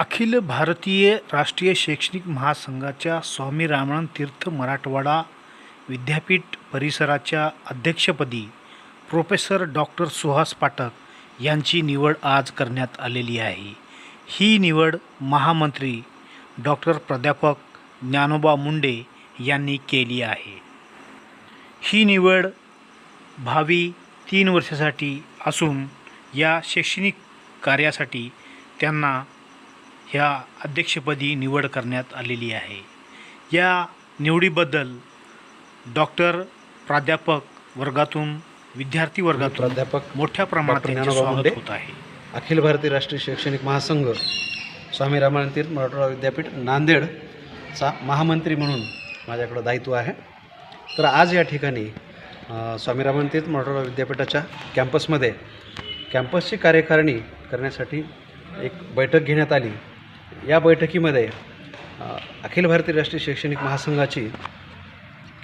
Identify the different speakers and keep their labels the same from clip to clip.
Speaker 1: अखिल भारतीय राष्ट्रीय शैक्षणिक महासंघाच्या स्वामी रामानंद तीर्थ मराठवाडा विद्यापीठ परिसराच्या अध्यक्षपदी प्रोफेसर डॉक्टर सुहास पाठक यांची निवड आज करण्यात आलेली आहे ही निवड महामंत्री डॉक्टर प्राध्यापक ज्ञानोबा मुंडे यांनी केली आहे ही निवड भावी तीन वर्षासाठी असून या शैक्षणिक कार्यासाठी त्यांना ह्या अध्यक्षपदी निवड करण्यात आलेली आहे या निवडीबद्दल डॉक्टर प्राध्यापक वर्गातून विद्यार्थी वर्गातून प्राध्यापक मोठ्या प्रमाणात स्वागत होत आहे
Speaker 2: अखिल भारतीय राष्ट्रीय शैक्षणिक महासंघ स्वामी रामानंद तीर्थ मराठवाडा विद्यापीठ नांदेडचा महामंत्री म्हणून माझ्याकडं दायित्व आहे तर आज या ठिकाणी स्वामी रामानंद तीर्थ मराठवाडा विद्यापीठाच्या कॅम्पसमध्ये कॅम्पसची कार्यकारिणी करण्यासाठी एक बैठक घेण्यात आली या बैठकीमध्ये अखिल भारतीय राष्ट्रीय शैक्षणिक महासंघाची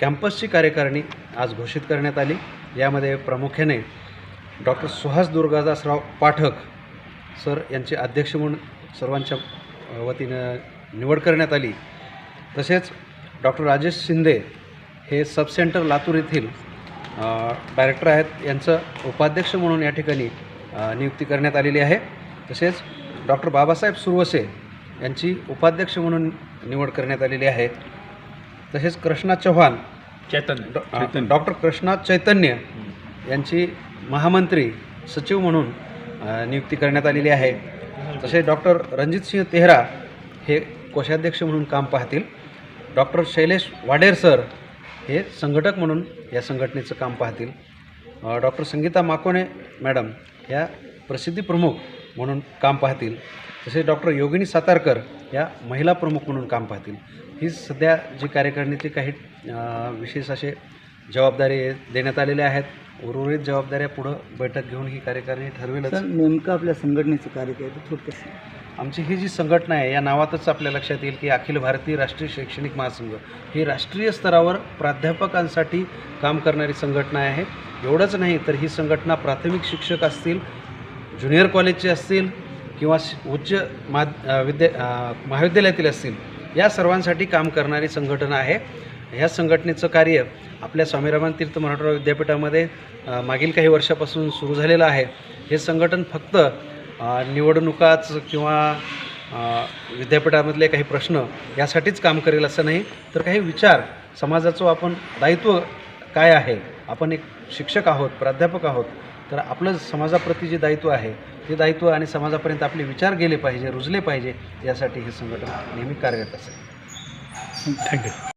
Speaker 2: कॅम्पसची कार्यकारिणी आज घोषित करण्यात आली यामध्ये प्रामुख्याने डॉक्टर सुहास दुर्गादासराव पाठक सर यांचे अध्यक्ष म्हणून सर्वांच्या वतीनं निवड करण्यात आली तसेच डॉक्टर राजेश शिंदे हे सब सेंटर लातूर येथील डायरेक्टर आहेत यांचं उपाध्यक्ष म्हणून या ठिकाणी नियुक्ती करण्यात आलेली आहे तसेच डॉक्टर बाबासाहेब सुरवसे यांची उपाध्यक्ष म्हणून निवड करण्यात आलेली आहे तसेच कृष्णा चव्हाण चैतन्य डॉक्टर कृष्णा चैतन्य यांची महामंत्री सचिव म्हणून नियुक्ती करण्यात आलेली आहे तसेच डॉक्टर रणजित सिंह तेहरा हे कोषाध्यक्ष म्हणून काम पाहतील डॉक्टर शैलेश वाडेर सर हे संघटक म्हणून या संघटनेचं काम पाहतील डॉक्टर संगीता माकोणे मॅडम या प्रसिद्धी प्रमुख म्हणून काम पाहतील तसेच डॉक्टर योगिनी सातारकर या महिला प्रमुख म्हणून काम पाहतील ही सध्या जी कार्यकारिणीचे काही विशेष असे जबाबदारी देण्यात आलेल्या आहेत उर्वरित जबाबदाऱ्या पुढं बैठक घेऊन ही कार्यकारिणी ठरवेल
Speaker 3: नेमकं आपल्या संघटनेचं कार्य काय थोडक्यात
Speaker 2: आमची ही जी संघटना आहे या नावातच आपल्या लक्षात येईल की अखिल भारतीय राष्ट्रीय शैक्षणिक महासंघ ही राष्ट्रीय स्तरावर प्राध्यापकांसाठी काम करणारी संघटना आहे एवढंच नाही तर ही संघटना प्राथमिक शिक्षक असतील ज्युनियर कॉलेजचे असतील किंवा उच्च मा विद्या महाविद्यालयातील असतील या सर्वांसाठी काम करणारी संघटना आहे ह्या संघटनेचं कार्य आपल्या स्वामीरामान तीर्थ मराठवाडा विद्यापीठामध्ये मागील काही वर्षापासून सुरू झालेलं आहे हे संघटन फक्त निवडणुकाच किंवा विद्यापीठामधले काही प्रश्न यासाठीच काम करेल असं नाही तर काही विचार समाजाचं आपण दायित्व काय आहे आपण एक शिक्षक आहोत प्राध्यापक आहोत तर आपलं समाजाप्रती जे दायित्व आहे ते दायित्व आणि समाजापर्यंत आपले विचार गेले पाहिजे रुजले पाहिजे यासाठी हे संघटना नेहमी कार्यरत असेल थँक्यू